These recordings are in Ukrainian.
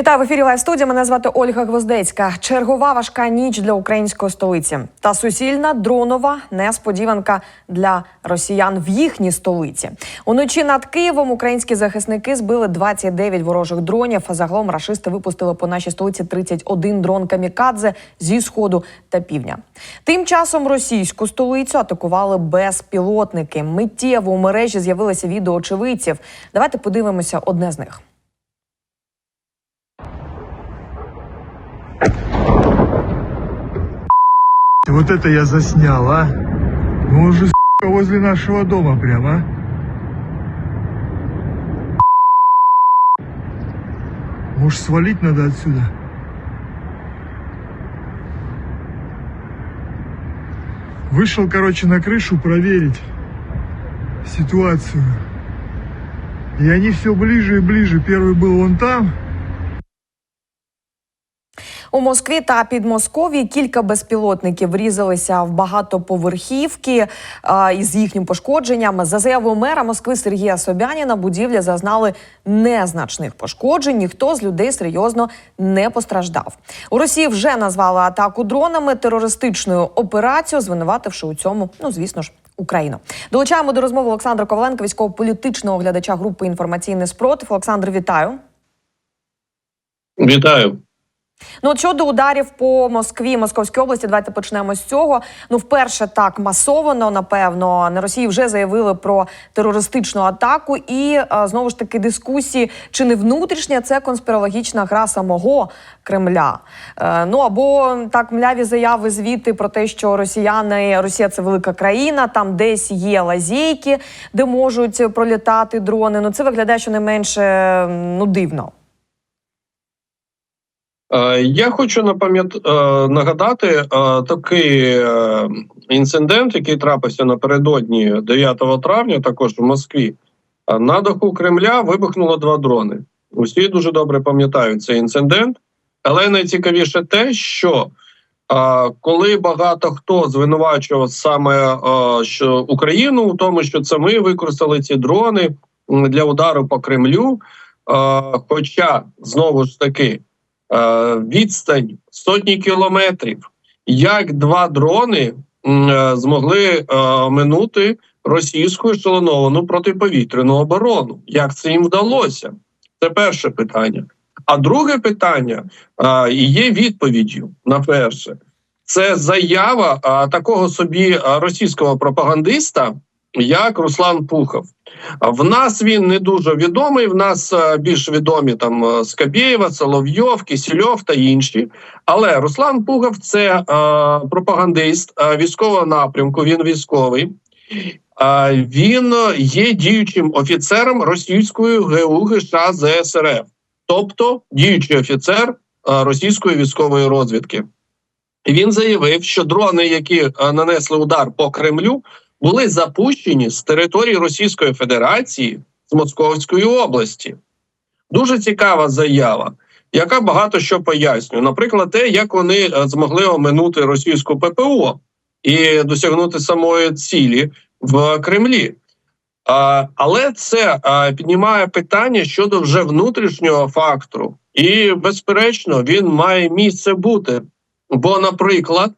Вітаю в ефірі Лайв студія. Мене звати Ольга Гвоздецька. Чергова важка ніч для української столиці та суцільна дронова несподіванка для росіян в їхній столиці. Уночі над Києвом українські захисники збили 29 ворожих дронів. Загалом рашисти випустили по нашій столиці 31 дрон камікадзе зі сходу та півдня. Тим часом російську столицю атакували безпілотники. Миттєво у мережі з'явилося відео очевидців. Давайте подивимося одне з них. Вот это я заснял, а? Ну он же возле нашего дома прям, а? Может свалить надо отсюда? Вышел, короче, на крышу проверить ситуацию. И они все ближе и ближе. Первый был вон там, У Москві та Підмосков'ї кілька безпілотників врізалися в багатоповерхівки а, із їхнім пошкодженням. За заявою мера Москви Сергія Собяніна, будівлі зазнали незначних пошкоджень. Ніхто з людей серйозно не постраждав. У Росії вже назвали атаку дронами терористичною операцією, звинувативши у цьому, ну звісно ж. Україну долучаємо до розмови Олександра Коваленка, військово-політичного оглядача групи інформаційний спротив. Олександр, вітаю. Вітаю. Ну, от щодо ударів по Москві, Московській області, давайте почнемо з цього. Ну, вперше так масовано, напевно, на Росії вже заявили про терористичну атаку, і знову ж таки дискусії, чи не внутрішня це конспірологічна гра самого Кремля. Е, ну або так мляві заяви звіти про те, що росіяни, Росія це велика країна, там десь є лазейки, де можуть пролітати дрони. Ну це виглядає щонайменше ну дивно. Е, Я хочу е, нагадати е, такий інцидент, який трапився напередодні 9 травня, також в Москві. На даху Кремля вибухнуло два дрони. Усі дуже добре пам'ятають цей інцидент. Але найцікавіше те, що коли багато хто звинувачував саме що Україну у тому, що це ми використали ці дрони для удару по Кремлю. Хоча знову ж таки відстань сотні кілометрів, як два дрони е, змогли е, минути російську ешелоновану протиповітряну оборону. Як це їм вдалося? Це перше питання. А друге питання е, і є відповіддю на перше. Це заява е, такого собі е, російського пропагандиста, як Руслан Пухов. В нас він не дуже відомий. В нас е, більш відомі там е, Скабєєва, Соловйов, Кисельов та інші. Але Руслан Пугов це е, пропагандист е, військового напрямку. Він військовий. Е, він є діючим офіцером російської ГУ ГШ ЗСРФ, тобто діючий офіцер е, російської військової розвідки. Він заявив, що дрони, які нанесли удар по Кремлю, були запущені з території Російської Федерації з Московської області. Дуже цікава заява, яка багато що пояснює. Наприклад, те, як вони е, змогли оминути російську ППО і досягнути самої цілі в Кремлі. Але це піднімає питання щодо вже внутрішнього фактору, і безперечно, він має місце бути. Бо, наприклад,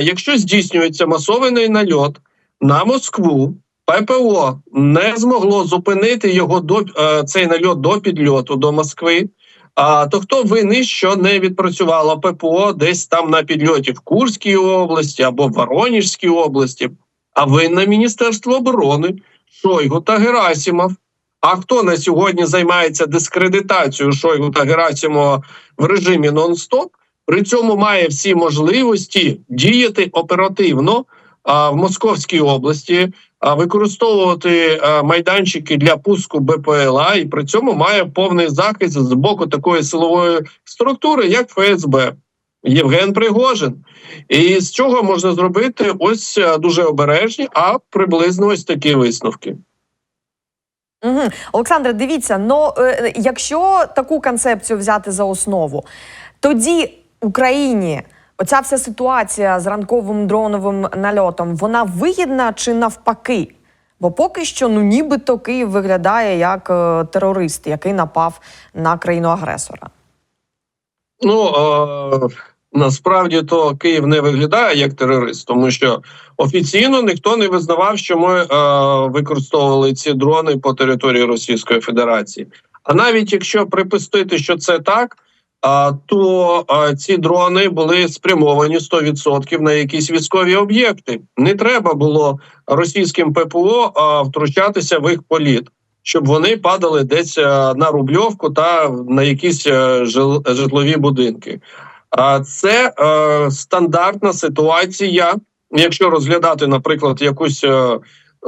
якщо здійснюється масований нальот на Москву, ППО не змогло зупинити його до е, цей нальот до підльоту до Москви. А то хто винний, що не відпрацювало ППО десь там на підльоті в Курській області або в Воронежській області, а винне Міністерство оборони, Шойгу та Герасімов. А хто на сьогодні займається дискредитацією Шойгу та Герасімова в режимі нон-стоп? При цьому має всі можливості діяти оперативно в Московській області, використовувати майданчики для пуску БПЛА, і при цьому має повний захист з боку такої силової структури, як ФСБ. Євген Пригожин. І з чого можна зробити ось е, дуже обережні, а приблизно ось такі висновки. Угу. Олександре, дивіться, ну е, якщо таку концепцію взяти за основу, тоді Україні оця вся ситуація з ранковим дроновим нальотом, вона вигідна чи навпаки? Бо поки що, ну нібито Київ виглядає як е, терорист, який напав на країну агресора. Ну е, насправді то Київ не виглядає як терорист, тому що офіційно ніхто не визнавав, що ми е, використовували ці дрони по території Російської Федерації. А навіть якщо припустити, що це так. То ці дрони були спрямовані 100% на якісь військові об'єкти. Не треба було російським ППО втручатися в їх політ, щоб вони падали десь на рубльовку та на якісь а, житлові будинки. А це е, стандартна ситуація. Якщо розглядати, наприклад, якусь е,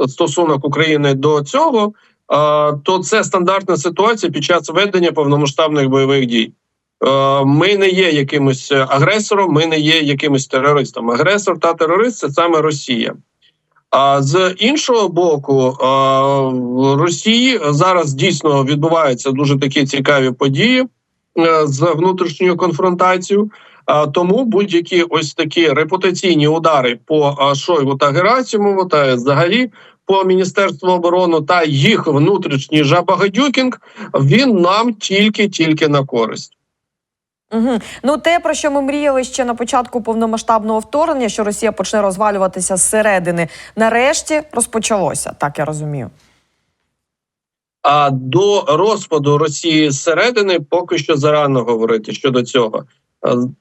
стосунок України до цього, е, то це стандартна ситуація під час ведення повномасштабних бойових дій. Е, Ми не є якимось агресором, ми не є якимось терористом. Агресор та терорист це саме Росія. А з іншого боку, е, в Росії зараз дійсно відбуваються дуже такі цікаві події е, з внутрішньою конфронтацією. Тому будь-які ось такі репутаційні удари по Шойгу та Герасимову та взагалі по міністерству оборони та їх внутрішній жабагадюкінг, він нам тільки тільки на користь. Угу. Ну, те, про що ми мріяли ще на початку повномасштабного вторгнення, що Росія почне розвалюватися зсередини, нарешті розпочалося, так я розумію. А до розпаду Росії зсередини поки що зарано говорити щодо цього.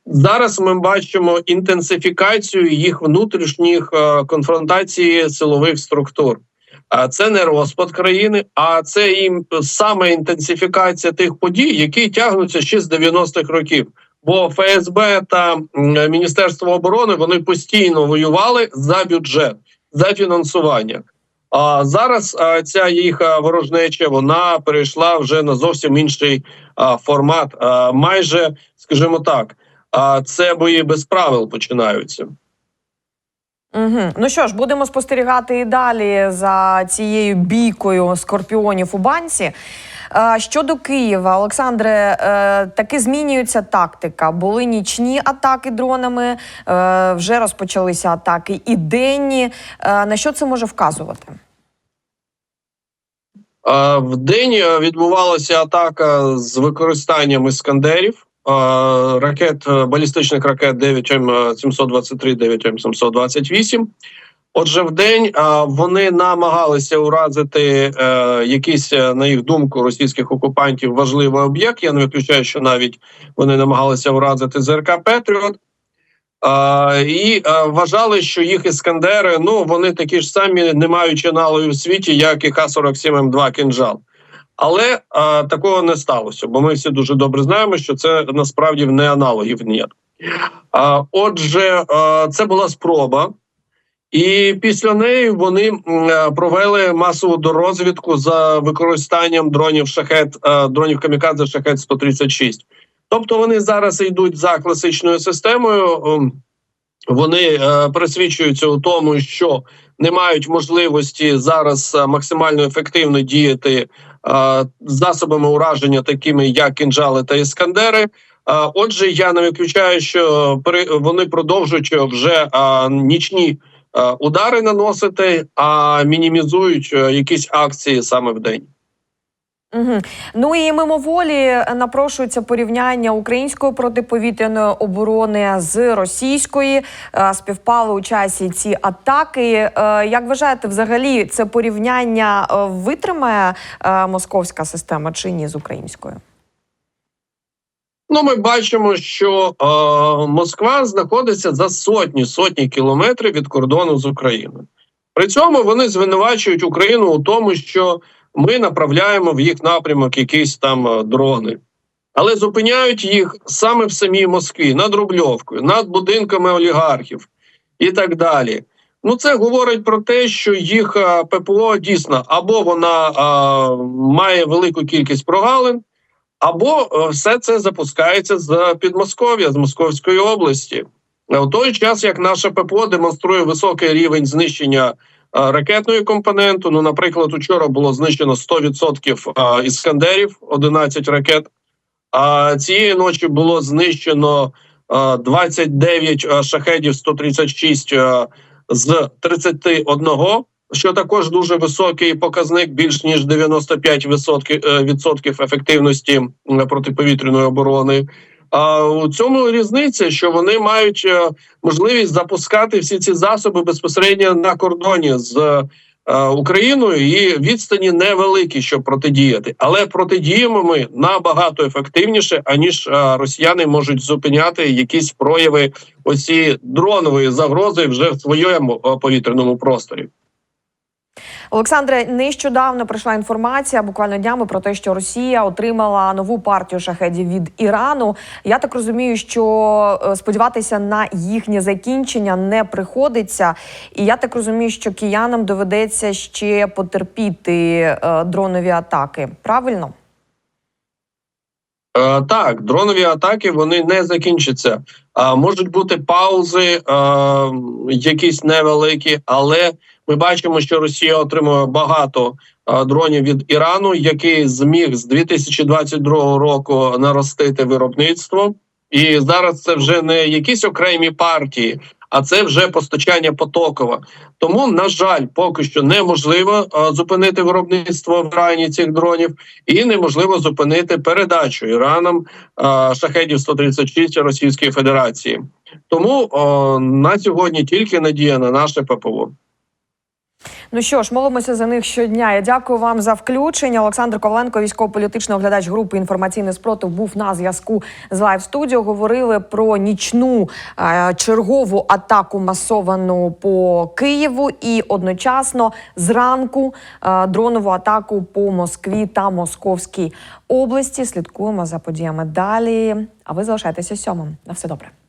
Зараз ми бачимо інтенсифікацію їх внутрішніх е, конфронтацій силових структур. А це не розпад країни, а це їм саме інтенсифікація тих подій, які тягнуться ще з 90-х років. Бо ФСБ та Міністерство оборони вони постійно воювали за бюджет, за фінансування. А зараз ця їх ворожнеча вона перейшла вже на зовсім інший формат. Майже, скажімо так, це бої без правил починаються. Угу. Ну що ж, будемо спостерігати і далі за цією бійкою скорпіонів у банці. Е, Щодо Києва, Олександре, е, таки змінюється тактика. Були нічні атаки дронами, е, вже розпочалися атаки і денні. На що це може вказувати? В день відбувалася атака з використанням іскандерів, ракет е, балістичних ракет 9М723, 9М728. Отже, в день вони намагалися уразити е, якийсь, е, на їх думку, російських окупантів важливий об'єкт. Я не виключаю, що навіть вони намагалися уразити ЗРК Петріот. І вважали, що їх іскандери, ну вони такі ж самі, не маючи аналогів в світі, як і Х-47М2 кінжал. Але а, такого не сталося, бо ми всі дуже добре знаємо, що це насправді не аналогів ні. А, отже, а, це була спроба, і після неї вони е, провели масову дорозвідку за використанням дронів шахет, е, дронів камікадзе шахет 136 Тобто вони зараз йдуть за класичною системою. ем, Вони е, присвідчуються у тому, що не мають можливості зараз максимально ефективно діяти засобами ураження, такими як кінжали та іскандери. Е, Отже, я не виключаю, що вони продовжують вже е, нічні е, удари наносити, а мінімізують е, якісь акції саме в день. Угу. Ну і мимоволі напрошується порівняння української протиповітряної оборони з російської. Е, Співпали у часі ці атаки. Е, Як вважаєте, взагалі це порівняння е, витримає е, московська система чи ні з українською? Ну, ми бачимо, що е, Москва знаходиться за сотні сотні кілометрів від кордону з Україною. При цьому вони звинувачують Україну у тому, що ми направляємо в їх напрямок якісь там е, дрони, але зупиняють їх саме в самій Москві над Рубльовкою, над будинками олігархів і так далі. Ну, це говорить про те, що їх е, ППО дійсно або вона е, має велику кількість прогалин. Або все це запускається з Підмосков'я, з Московської області. У той час, як наше ППО демонструє високий рівень знищення ракетної компоненту. Ну, наприклад, учора було знищено 100% е, іскандерів, 11 ракет. А цієї ночі було знищено е, 29 е, шахедів 136 е, з 31 що також дуже високий показник, більш ніж 95% відсотків, е, ефективності протиповітряної оборони. А у цьому різниця, що вони мають е, можливість запускати всі ці засоби безпосередньо на кордоні з е, Україною, і відстані невеликі, щоб протидіяти. Але протидіємо ми набагато ефективніше, аніж е, росіяни можуть зупиняти якісь прояви оці дронової загрози вже в своєму повітряному просторі. Олександре, нещодавно прийшла інформація, буквально днями про те, що Росія отримала нову партію шахедів від Ірану. Я так розумію, що е, сподіватися на їхнє закінчення не приходиться. І я так розумію, що киянам доведеться ще потерпіти е, дронові атаки. Правильно? Е, так, дронові атаки вони не закінчаться. А можуть бути паузи, е, якісь невеликі, але ми бачимо, що Росія отримує багато дронів від Ірану, який зміг з 2022 року наростити виробництво. І зараз це вже не якісь окремі партії, а це вже постачання потокове. Тому, на жаль, поки що неможливо зупинити виробництво в Ірані цих дронів, і неможливо зупинити передачу Іраном шахедів 136 Російської Федерації. Тому о, на сьогодні тільки надія на наше ППО. Ну що ж, молимося за них щодня. Я дякую вам за включення. Олександр Коваленко, військово-політичний оглядач групи інформаційний спротив, був на зв'язку з Лайв студіо. Говорили про нічну е, чергову атаку масовану по Києву і одночасно зранку е, дронову атаку по Москві та Московській області. Слідкуємо за подіями далі. А ви залишайтеся сьомим. На все добре.